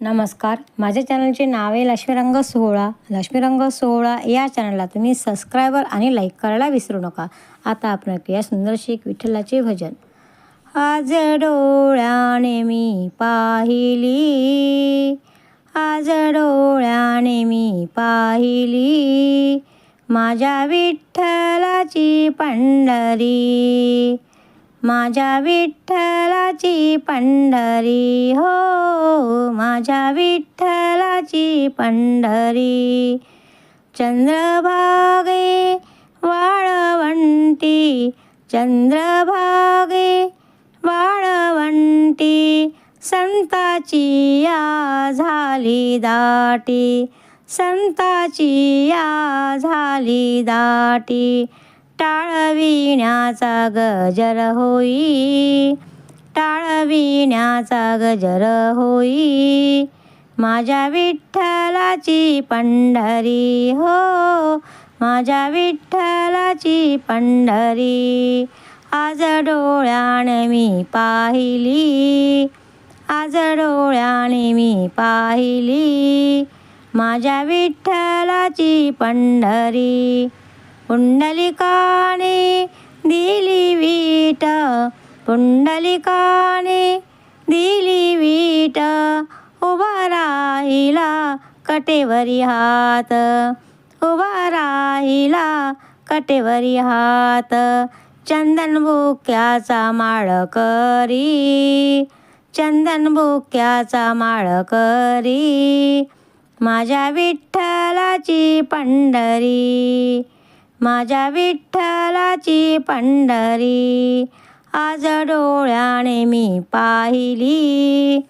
नमस्कार. माझ्या चॅनलचे नाव आहे लक्ष्मीरंग सोहळा. लक्ष्मीरंग सोहळा या चॅनलला तुम्ही सबस्क्रायबर आणि लाईक करायला विसरू नका. आता आपण ऐकूया सुंदरशी विठ्ठलाचे भजन. आज डोळ्याने मी पाहिली. आज डोळ्याने मी पाहिली. माझ्या विठ्ठलाची पंढरी. माझ्या विठ्ठलाची पंढरी हो माझ्या विठ्ठलाची पंढरी. चंद्रभागे वाळवंटी चंद्रभागे वाळवंटी संताची या झाली दाटी संताची या झाली दाटी. टाळविण्याचा गजर होई. टाळविण्याचा गजर होई. माझ्या विठ्ठलाची पंढरी हो. माझ्या विठ्ठलाची पंढरी. आज डोळ्याने मी पाहिली. आज डोळ्याने मी पाहिली. माझ्या विठ्ठलाची पंढरी. पुंडलिकाने दिली वीट पुंडलिकाने दिली वीट उभा राहिला कटेवरी हात उभा राहिला कटेवरी हात चंदन बुक्याचा माळ करी चंदन बुक्याचा माळ करी माझ्या विठ्ठलाची पंढरी माझ्या विठ्ठलाची पंढरी. आज डोळ्याने मी पाहिली.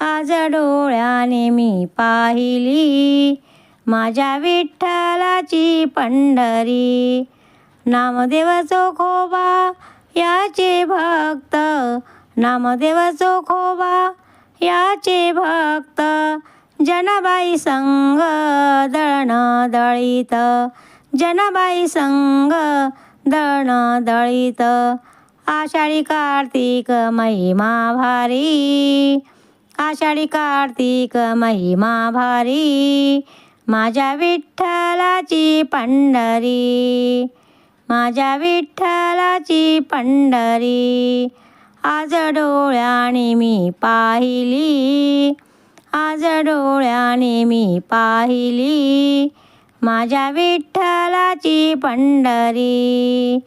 आज डोळ्याने मी पाहिली. माझ्या विठ्ठलाची पंढरी. नामदेव चोखोबा याचे भक्त. नामदेव चोखोबा याचे भक्त. जनाबाई संग दळण दळीत जनाबाई संग दळण दळीत आषाढी कार्तिक महिमा भारी आषाढी कार्तिक महिमा भारी माझ्या विठ्ठलाची पंढरी माझ्या विठ्ठलाची पंढरी आज डोळ्याने मी पाहिली आज डोळ्याने मी पाहिली माझ्या विठ्ठलाची पंढरी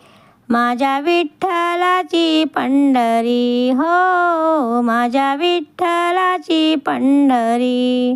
माझ्या विठ्ठलाची पंढरी हो माझ्या विठ्ठलाची पंढरी.